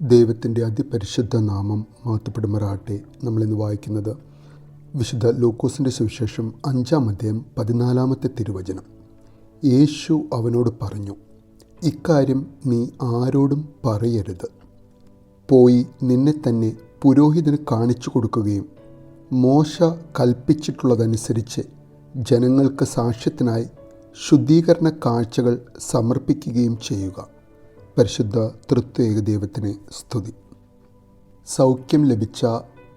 ദൈവത്തിന്റെ അതിപരിശുദ്ധ നാമം മഹത്വപ്പെടുമാറാട്ടെ നമ്മളിന്ന് വായിക്കുന്നത് വിശുദ്ധ ലൂക്കോസിന്റെ സുവിശേഷം അഞ്ചാം അധ്യായം പതിനാലാമത്തെ തിരുവചനം. യേശു അവനോട് പറഞ്ഞു ഇക്കാര്യം നീ ആരോടും പറയരുത്. പോയി നിന്നെ തന്നെ പുരോഹിതന് കാണിച്ചു കൊടുക്കുകയും മോശ കൽപ്പിച്ചിട്ടുള്ളതനുസരിച്ച് ജനങ്ങൾക്ക് സാക്ഷ്യത്തിനായി ശുദ്ധീകരണ കാഴ്ചകൾ സമർപ്പിക്കുകയും ചെയ്യുക. പരിശുദ്ധ തൃത്വേക ദൈവത്തിന് സ്തുതി. സൗഖ്യം ലഭിച്ച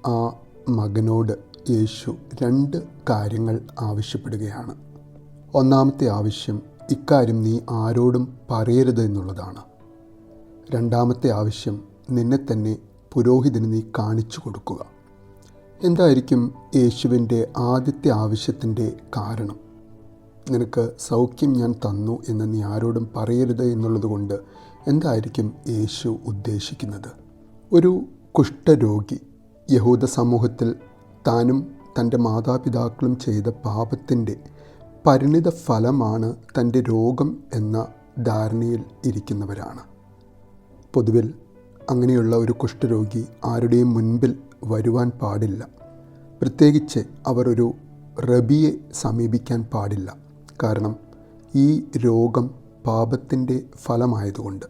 ആ മകനോട് യേശു രണ്ട് കാര്യങ്ങൾ ആവശ്യപ്പെടുകയാണ്. ഒന്നാമത്തെ ആവശ്യം ഇക്കാര്യം നീ ആരോടും പറയരുത് എന്നുള്ളതാണ്. രണ്ടാമത്തെ ആവശ്യം നിന്നെ തന്നെ പുരോഹിതന് നീ കാണിച്ചു കൊടുക്കുക. എന്തായിരിക്കും യേശുവിന്റെ ആദ്യത്തെ ആവശ്യത്തിന്റെ കാരണം? നിനക്ക് സൗഖ്യം ഞാൻ തന്നു എന്ന് നീ ആരോടും പറയരുത് എന്നുള്ളത് കൊണ്ട് എന്തായിരിക്കും യേശു ഉദ്ദേശിക്കുന്നത്? ഒരു കുഷ്ഠരോഗി യഹൂദ സമൂഹത്തിൽ താനും തന്റെ മാതാപിതാക്കളും ചെയ്ത പാപത്തിന്റെ പരിണിത ഫലമാണ് തന്റെ രോഗം എന്ന ധാരണയിൽ ഇരിക്കുന്നവരാണ്. പൊതുവിൽ അങ്ങനെയുള്ള ഒരു കുഷ്ഠരോഗി ആരുടെയും മുൻപിൽ വരുവാൻ പാടില്ല. പ്രത്യേകിച്ച് അവർ ഒരു റബിയെ സമീപിക്കാൻ പാടില്ല. കാരണം ഈ രോഗം പാപത്തിന്റെ ഫലമായതുകൊണ്ട്.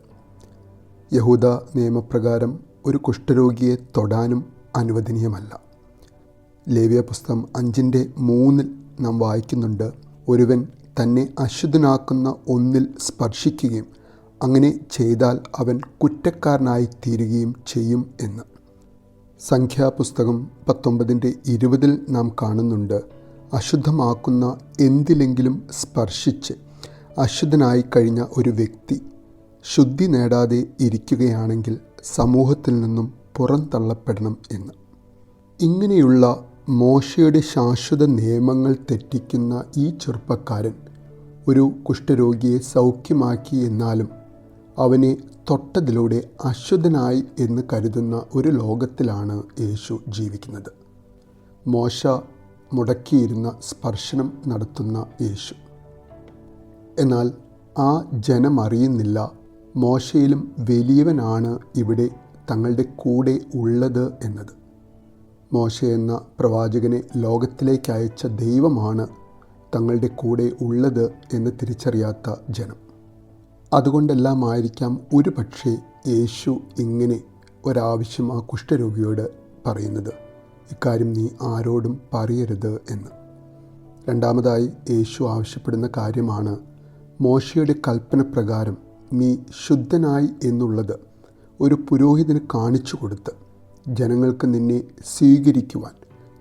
യഹൂദ നിയമപ്രകാരം ഒരു കുഷ്ഠരോഗിയെ തൊടാനും അനുവദനീയമല്ല. ലേവ്യ പുസ്തകം അഞ്ചിന്റെ മൂന്നിൽ നാം വായിക്കുന്നുണ്ട് ഒരുവൻ തന്നെ അശുദ്ധനാക്കുന്ന ഒന്നിൽ സ്പർശിക്കുകയും അങ്ങനെ ചെയ്താൽ അവൻ കുറ്റക്കാരനായി തീരുകയും ചെയ്യും എന്ന്. സംഖ്യാപുസ്തകം പത്തൊമ്പതിന്റെ ഇരുപതിൽ നാം കാണുന്നുണ്ട് അശുദ്ധമാക്കുന്ന എന്തിലെങ്കിലും സ്പർശിച്ച് അശുദ്ധനായി കഴിഞ്ഞ ഒരു വ്യക്തി ശുദ്ധി നേടാതെ ഇരിക്കുകയാണെങ്കിൽ സമൂഹത്തിൽ നിന്നും പുറന്തള്ളപ്പെടണം എന്ന്. ഇങ്ങനെയുള്ള മോശയുടെ ശാശ്വത നിയമങ്ങൾ തെറ്റിക്കുന്ന ഈ ചെറുപ്പക്കാരൻ ഒരു കുഷ്ഠരോഗിയെ സൗഖ്യമാക്കി എന്നാലും അവനെ തൊട്ടതിലൂടെ അശുദ്ധനായി എന്ന് കരുതുന്ന ഒരു ലോകത്തിലാണ് യേശു ജീവിക്കുന്നത്. മോശ മുടക്കിയിരുന്ന സ്പർശനം നടത്തുന്ന യേശു. എന്നാൽ ആ ജനം അറിയുന്നില്ല. മോശയിലും വലിയവനാണ് ഇവിടെ തങ്ങളുടെ കൂടെ ഉള്ളത് എന്നത്. മോശ എന്ന പ്രവാചകനെ ലോകത്തിലേക്ക് അയച്ച ദൈവമാണ് തങ്ങളുടെ കൂടെ ഉള്ളത് എന്ന് തിരിച്ചറിയാത്ത ജനം. അതുകൊണ്ടെല്ലാമായിരിക്കാം ഒരു പക്ഷേ യേശു ഇങ്ങനെ ഒരാവശ്യം ആ കുഷ്ഠരോഗിയോട് പറയുന്നത്. ഇക്കാര്യം നീ ആരോടും പറയരുത് എന്ന്. രണ്ടാമതായി യേശു ആവശ്യപ്പെടുന്ന കാര്യമാണ് മോശയുടെ കൽപ്പന പ്രകാരം നീ ശുദ്ധനായി എന്നുള്ളത് ഒരു പുരോഹിതന് കാണിച്ചു കൊടുത്ത് ജനങ്ങൾക്ക് നിന്നെ സ്വീകരിക്കുവാൻ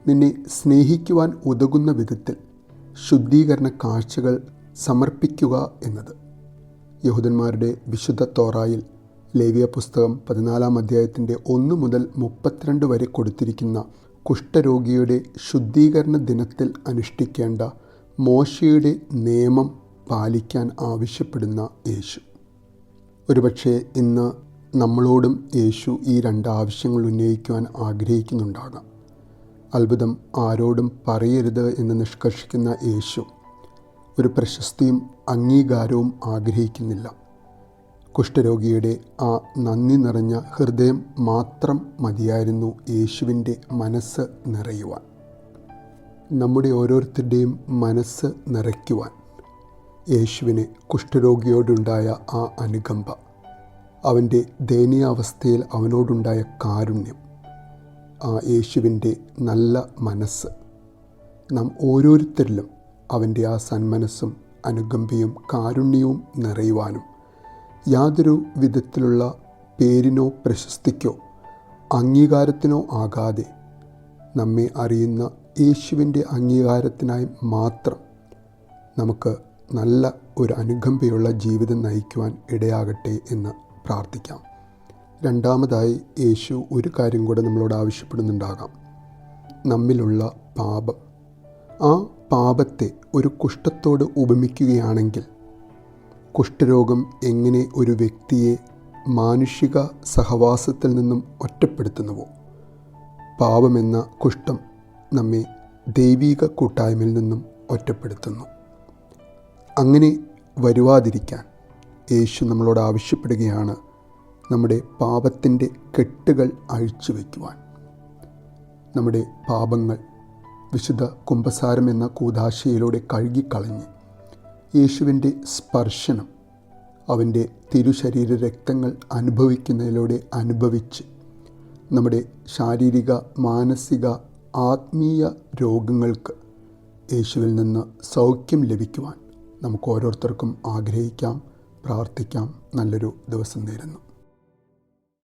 നിന്നെ സ്നേഹിക്കുവാൻ ഉതകുന്ന വിധത്തിൽ ശുദ്ധീകരണ കാഴ്ചകൾ സമർപ്പിക്കുക എന്നത്. യഹൂദന്മാരുടെ വിശുദ്ധ തോറായിൽ ലേവിയ പുസ്തകം പതിനാലാം അധ്യായത്തിന്റെ ഒന്ന് മുതൽ മുപ്പത്തിരണ്ട് വരെ കൊടുത്തിരിക്കുന്ന കുഷ്ഠരോഗിയുടെ ശുദ്ധീകരണ ദിനത്തിൽ അനുഷ്ഠിക്കേണ്ട മോശയുടെ നിയമം പാലിക്കാൻ ആവശ്യപ്പെടുന്ന യേശു. ഒരുപക്ഷെ ഇന്ന് നമ്മളോടും യേശു ഈ രണ്ട് ആവശ്യങ്ങൾ ഉന്നയിക്കുവാൻ ആഗ്രഹിക്കുന്നുണ്ടാകാം. അത്ഭുതം ആരോടും പറയരുത് എന്ന് നിഷ്കർഷിക്കുന്ന യേശു ഒരു പ്രശസ്തിയും അംഗീകാരവും ആഗ്രഹിക്കുന്നില്ല. കുഷ്ഠരോഗിയുടെ ആ നന്ദി നിറഞ്ഞ ഹൃദയം മാത്രം മതിയായിരുന്നു യേശുവിന്റെ മനസ്സ് നിറയുവാൻ. നമ്മുടെ ഓരോരുത്തരുടെയും മനസ്സ് നിറയ്ക്കുവാൻ. യേശുവിന് കുഷ്ഠരോഗിയോടുണ്ടായ ആ അനുകമ്പ അവന്റെ ദയനീയാവസ്ഥയിൽ അവനോടുണ്ടായ കാരുണ്യം ആ യേശുവിന്റെ നല്ല മനസ്സ്. നാം ഓരോരുത്തരിലും അവന്റെ ആ സന്മനസ്സും അനുകമ്പയും കാരുണ്യവും നിറയുവാനും യാതൊരു വിധത്തിലുള്ള പേരിനോ പ്രശസ്തിക്കോ അംഗീകാരത്തിനോ ആകാതെ നമ്മെ അറിയുന്ന യേശുവിന്റെ അംഗീകാരത്തിനായി മാത്രം നമുക്ക് നല്ല ഒരു അനുകമ്പയുള്ള ജീവിതം നയിക്കുവാൻ ഇടയാകട്ടെ എന്ന് പ്രാർത്ഥിക്കാം. രണ്ടാമതായി യേശു ഒരു കാര്യം കൂടെ നമ്മളോട് ആവശ്യപ്പെടുന്നുണ്ടാകാം. നമ്മിലുള്ള പാപം. ആ പാപത്തെ ഒരു കുഷ്ഠത്തോട് ഉപമിക്കുകയാണെങ്കിൽ കുഷ്ഠരോഗം എങ്ങനെ ഒരു വ്യക്തിയെ മാനുഷിക സഹവാസത്തിൽ നിന്നും ഒറ്റപ്പെടുത്തുന്നുവോ? പാപമെന്ന കുഷ്ഠം നമ്മെ ദൈവീക കൂട്ടായ്മയിൽ നിന്നും ഒറ്റപ്പെടുത്തുന്നു. അങ്ങനെ വരുവാതിരിക്കാൻ യേശു നമ്മളോട് ആവശ്യപ്പെടുകയാണ് നമ്മുടെ പാപത്തിന്റെ കെട്ടുകൾ അഴിച്ചു വയ്ക്കുവാൻ. നമ്മുടെ പാപങ്ങൾ വിശുദ്ധ കുംഭസാരം എന്ന കൂതാശയിലൂടെ കഴുകിക്കളഞ്ഞ് യേശുവിന്റെ സ്പർശനം അവന്റെ തിരുശരീര രക്തങ്ങൾ അനുഭവിക്കുന്നതിലൂടെ അനുഭവിച്ച് നമ്മുടെ ശാരീരിക മാനസിക ആത്മീയ രോഗങ്ങൾക്ക് യേശുവിൽ നിന്ന് സൗഖ്യം ലഭിക്കുവാൻ നമുക്ക് ഓരോരുത്തർക്കും ആഗ്രഹിക്കാം പ്രാർത്ഥിക്കാം. നല്ലൊരു ദിവസം നേരുന്നു.